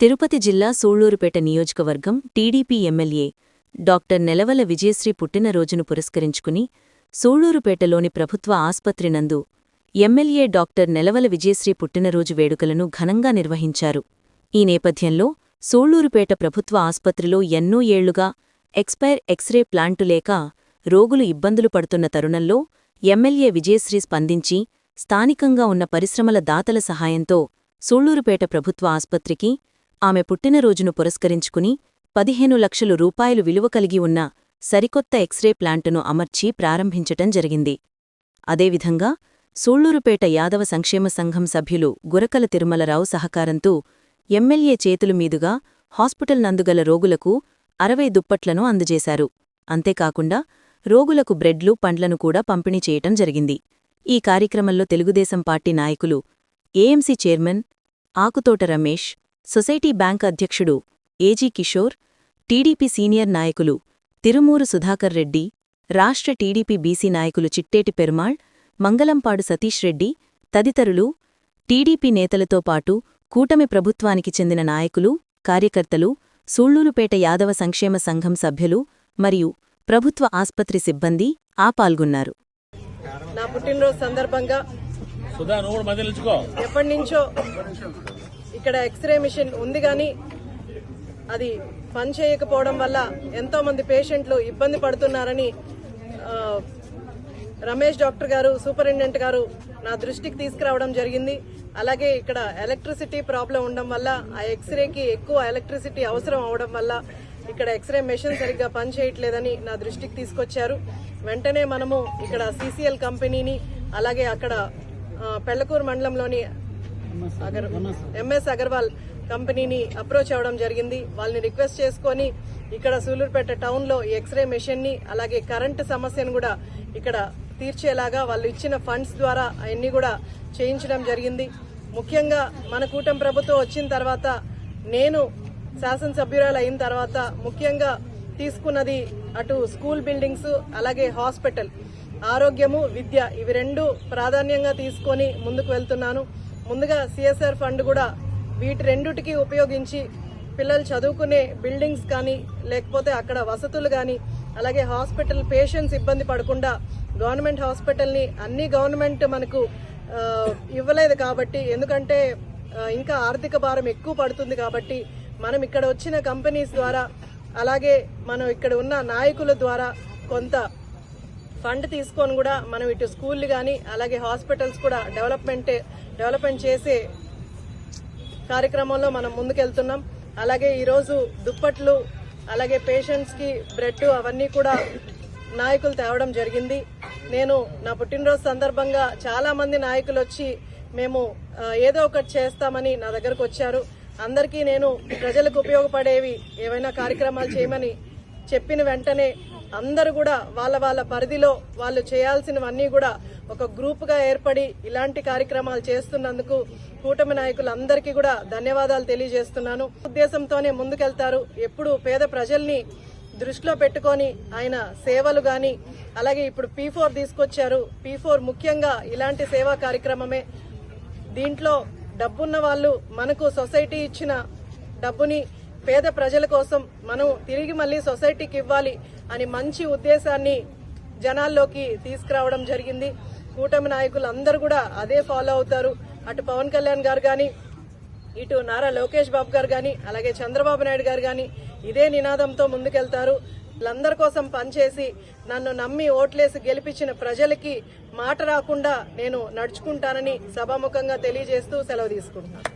తిరుపతి జిల్లా సూళ్ళూరుపేట నియోజకవర్గం TDP MLA doctor Nelavala Vijayasri పుట్టినరోజును పురస్కరించుకుని సూళ్ళూరుపేటలోని ప్రభుత్వ ఆస్పత్రి నందు ఎమ్మెల్యే డాక్టర్ నెలవల విజయశ్రీ పుట్టినరోజు వేడుకలను ఘనంగా నిర్వహించారు. ఈ నేపథ్యంలో సూళ్ళూరుపేట ప్రభుత్వ ఆస్పత్రిలో ఎన్నో ఏళ్ళుగా ఎక్స్పైర్ ఎక్స్రే ప్లాంటు లేక రోగులు ఇబ్బందులు పడుతున్న తరుణంలో ఎమ్మెల్యే విజయశ్రీ స్పందించి స్థానికంగా ఉన్న పరిశ్రమల దాతల సహాయంతో సూళ్ళూరుపేట ప్రభుత్వ ఆస్పత్రికి ఆమె పుట్టినరోజును పురస్కరించుకుని పదిహేను లక్షలు రూపాయలు విలువ కలిగి ఉన్న సరికొత్త ఎక్స్రే ప్లాంటును అమర్చి ప్రారంభించటం జరిగింది. అదేవిధంగా సూళ్ళూరుపేట యాదవ సంక్షేమ సంఘం సభ్యులు గురకల తిరుమలరావు సహకారంతో ఎమ్మెల్యే చేతుల మీదుగా హాస్పిటల్ నందుగల రోగులకు అరవై దుప్పట్లను అందజేశారు. అంతేకాకుండా రోగులకు బ్రెడ్లు పండ్లను కూడా పంపిణీ చేయటం జరిగింది. ఈ కార్యక్రమంలో తెలుగుదేశం పార్టీ నాయకులు AMC chairman Akuthota Ramesh society bank అధ్యక్షుడు ఏజీ కిషోర్ టీడీపీ సీనియర్ నాయకులు తిరుమూరు సుధాకర్ రెడ్డి రాష్ట్ర టీడీపీ బీసీ నాయకులు చిట్టేటి పెరుమాళ్ మంగళంపాడు సతీష్ రెడ్డి తదితరులు టీడీపీ నేతలతో పాటు కూటమి ప్రభుత్వానికి చెందిన నాయకులు కార్యకర్తలు సూళ్ళూరుపేట యాదవ సంక్షేమ సంఘం సభ్యులు మరియు ప్రభుత్వ ఆస్పత్రి సిబ్బంది ఆ పాల్గొన్నారు. నా పుట్టినరోజు సందర్భంగా ఎప్పటి నుంచో ఇక్కడ ఎక్స్రే మిషన్ ఉంది కానీ అది పని చేయకపోవడం వల్ల ఎంతో మంది పేషెంట్లు ఇబ్బంది పడుతున్నారని రమేష్ డాక్టర్ గారు సూపరింటెండెంట్ గారు నా దృష్టికి తీసుకురావడం జరిగింది. అలాగే ఇక్కడ ఎలక్ట్రిసిటీ ప్రాబ్లం ఉండడం వల్ల ఆ ఎక్స్రేకి ఎక్కువ ఎలక్ట్రిసిటీ అవసరం అవడం వల్ల ఇక్కడ ఎక్స్రే మెషిన్ సరిగ్గా పని చేయట్లేదని నా దృష్టికి తీసుకొచ్చారు. వెంటనే మనము ఇక్కడ సీసీఎల్ కంపెనీని అలాగే అక్కడ పెళ్ళకూరు మండలంలోని అగర్ ఎంఎస్ అగర్వాల్ కంపెనీని అప్రోచ్ అవ్వడం జరిగింది. వాళ్ళని రిక్వెస్ట్ చేసుకొని ఇక్కడ సూలూరుపేట టౌన్లో ఈ ఎక్స్రే మెషిన్ని అలాగే కరెంటు సమస్యను కూడా ఇక్కడ తీర్చేలాగా వాళ్ళు ఇచ్చిన ఫండ్స్ ద్వారా అవన్నీ కూడా చేయించడం జరిగింది. ముఖ్యంగా మన కూటమి ప్రభుత్వం వచ్చిన తర్వాత నేను శాసనసభ్యురాలు అయిన తర్వాత ముఖ్యంగా తీసుకున్నది అటు స్కూల్ బిల్డింగ్స్ అలాగే హాస్పిటల్. ఆరోగ్యము విద్య ఇవి రెండు ప్రాధాన్యంగా తీసుకొని ముందుకు వెళ్తున్నాను. ముందుగా సిఎస్ఆర్ ఫండ్ కూడా వీటి రెండుటికి ఉపయోగించి పిల్లలు చదువుకునే బిల్డింగ్స్ కానీ లేకపోతే అక్కడ వసతులు కానీ అలాగే హాస్పిటల్ పేషెంట్స్ ఇబ్బంది పడకుండా గవర్నమెంట్ హాస్పిటల్ని అన్ని గవర్నమెంట్ మనకు ఇవ్వలేదు కాబట్టి ఎందుకంటే ఇంకా ఆర్థిక భారం ఎక్కువ పడుతుంది కాబట్టి మనం ఇక్కడ వచ్చిన కంపెనీస్ ద్వారా అలాగే మనం ఇక్కడ ఉన్న నాయకుల ద్వారా కొంత ఫండ్ తీసుకొని కూడా మనం ఇటు స్కూళ్ళు కానీ అలాగే హాస్పిటల్స్ కూడా డెవలప్మెంట్ డెవలప్మెంట్ చేసే కార్యక్రమంలో మనం ముందుకెళ్తున్నాం. అలాగే ఈరోజు దుప్పట్లు అలాగే పేషెంట్స్కి బ్రెడ్ అవన్నీ కూడా నాయకులు తేవడం జరిగింది. నేను నా పుట్టినరోజు సందర్భంగా చాలామంది నాయకులు వచ్చి మేము ఏదో ఒకటి చేస్తామని నా దగ్గరకు వచ్చారు. అందరికీ నేను ప్రజలకు ఉపయోగపడేవి ఏవైనా కార్యక్రమాలు చేయమని చెప్పిన వెంటనే అందరూ కూడా వాళ్ళ వాళ్ళ పరిధిలో వాళ్ళు చేయాల్సినవన్నీ కూడా ఒక గ్రూప్గా ఏర్పడి ఇలాంటి కార్యక్రమాలు చేస్తున్నందుకు కూటమి నాయకులందరికీ కూడా ధన్యవాదాలు తెలియజేస్తున్నాను. ఉద్దేశంతోనే ముందుకెళ్తారు. ఎప్పుడు పేద ప్రజల్ని దృష్టిలో పెట్టుకొని ఆయన సేవలు గాని అలాగే ఇప్పుడు పీ ఫోర్ తీసుకొచ్చారు. పీ ఫోర్ ముఖ్యంగా ఇలాంటి సేవా కార్యక్రమమే. దీంట్లో డబ్బున్న వాళ్ళు మనకు సొసైటీ ఇచ్చిన డబ్బుని పేద ప్రజల కోసం మనం తిరిగి మళ్ళీ సొసైటీకి ఇవ్వాలి అని మంచి ఉద్దేశాన్ని జనాల్లోకి తీసుకురావడం జరిగింది. కూటమి నాయకులు అందరూ కూడా అదే ఫాలో అవుతారు. అటు పవన్ కళ్యాణ్ గారు కానీ ఇటు నారా లోకేష్ బాబు గారు కానీ అలాగే చంద్రబాబు నాయుడు గారు కానీ ఇదే నినాదంతో ముందుకెళ్తారు. వీళ్ళందరి కోసం పనిచేసి నన్ను నమ్మి ఓట్లేసి గెలిపించిన ప్రజలకి మాట రాకుండా నేను నడుచుకుంటానని సభాముఖంగా తెలియజేస్తూ సెలవు తీసుకుంటున్నాను.